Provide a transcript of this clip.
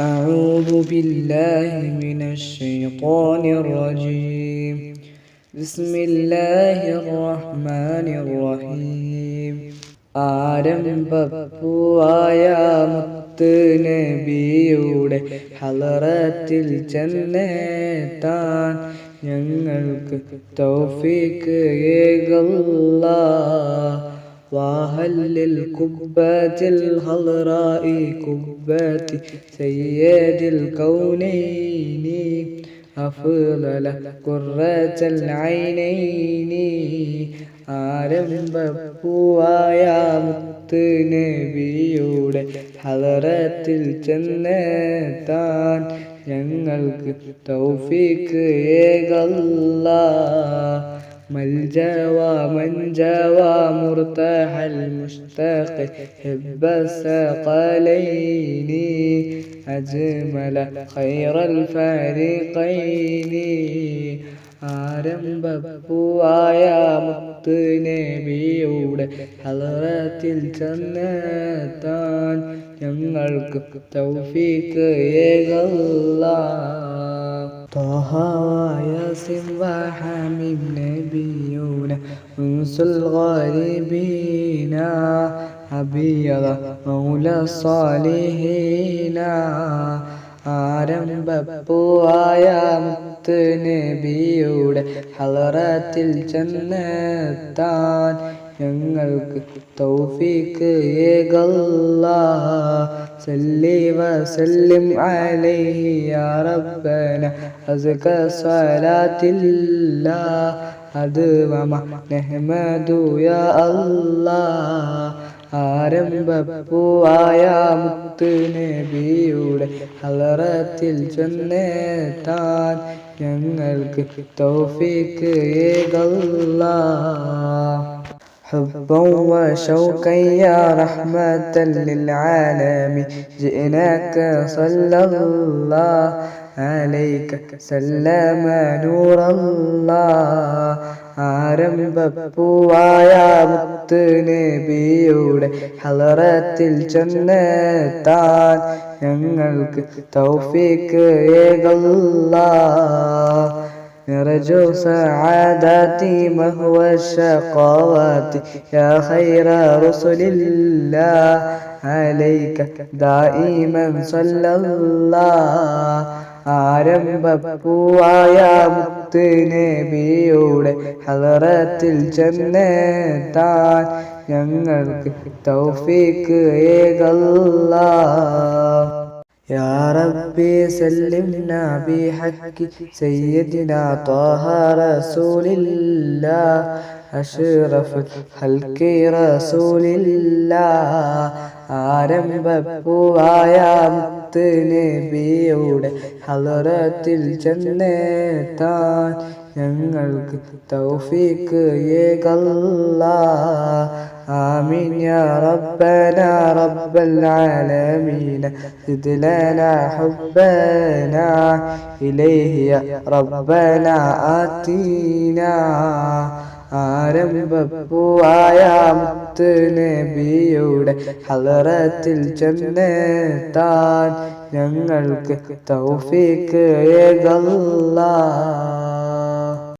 أعوذ بالله من الشيطان الرجيم بسم الله الرحمن الرحيم ആരംഭപ്പൂവായ മുത്ത് നബിയുടെ ഹലറത്തിൽ ചെന്നെത്താൻ ഞങ്ങൾക്ക് തൗഫീക്ക് ഏകല്ല وهل القبة الخضراء قبة سيد الكونين أفضل قرة العينين ആരംഭപ്പൂവായ മുത്ത് നബിയുടെ ഹലറത്തിൽ ചെന്നെത്താൻ ഞങ്ങൾക്ക് തൗഫീക്ക് ഏകല്ല ملجوى من جوى مرتاح المشتاق حب الثقلين أجمل خير الفريقين ആരംഭപ്പൂവായ മുത്ത് നബിയുടെ ഹലറത്തിൽ ചെന്നെത്താൻ ഞങ്ങൾക്ക് തൗഫീക്ക് ഏകല്ല طه وياسين وحميم نبينا أنس الغالبين أبيض مولى الصالحين ആരംഭപ്പൂവായ മുത്ത് നബിയുടെ ഹലറത്തിൽ ചെന്നെത്താൻ ഞങ്ങൾക്ക് തൗഫീക്ക്. ഏകല്ല സല്ലി വസല്ലിം അലൈഹി യാ റബ്ബന. അസ്ക സ്വലാത്തില്ലാ അത് വമ നഹ്മദു യാ അല്ലാഹ്. ആരംഭപ്പൂവായ മുത്ത് നബിയുടെ ഹലറത്തിൽ ചെന്നെത്താൻ ഞങ്ങൾക്ക് തൗഫീക്ക്. ഏകല്ല حبا وشوقا يا رحمة للعالم جئناك صلى الله عليك سلم نور الله ആരംഭപ്പൂവായ മുത്ത് നബിയുടെ ഹലറത്തിൽ ചെന്നെത്താൻ ഞങ്ങൾക്ക് തൗഫീക്ക് ഏകല്ല نرجو سعادتي مهوى الشقوات يا خير رسل الله عليك دائما صلى الله ആരംഭപ്പൂവായ മുത്ത് നബിയുടെ ഹലറത്തിൽ ചെന്നെത്താൻ ഞങ്ങൾക്ക് തൗഫീക്ക് ഏകല്ല يا ربي سلمنا بحق سيدنا طه رسول الله أشرف الخلق رسول الله ആരംഭപ്പൂവായ മുത്ത് നബിയുടെ ഹലറത്തിൽ ചെന്നെത്താൻ ഞങ്ങൾക്ക് തൗഫീക്ക് ഏകല്ല آمين يا ربنا رب العالمين زد لنا حبنا إليه يا ربنا آتينا ആരംഭപ്പൂവായ മുത്ത് നബിയുടെ ഹലറത്തിൽ ചെന്നെത്താൻ ഞങ്ങൾക്ക് തൗഫീക്ക് ഏകല്ല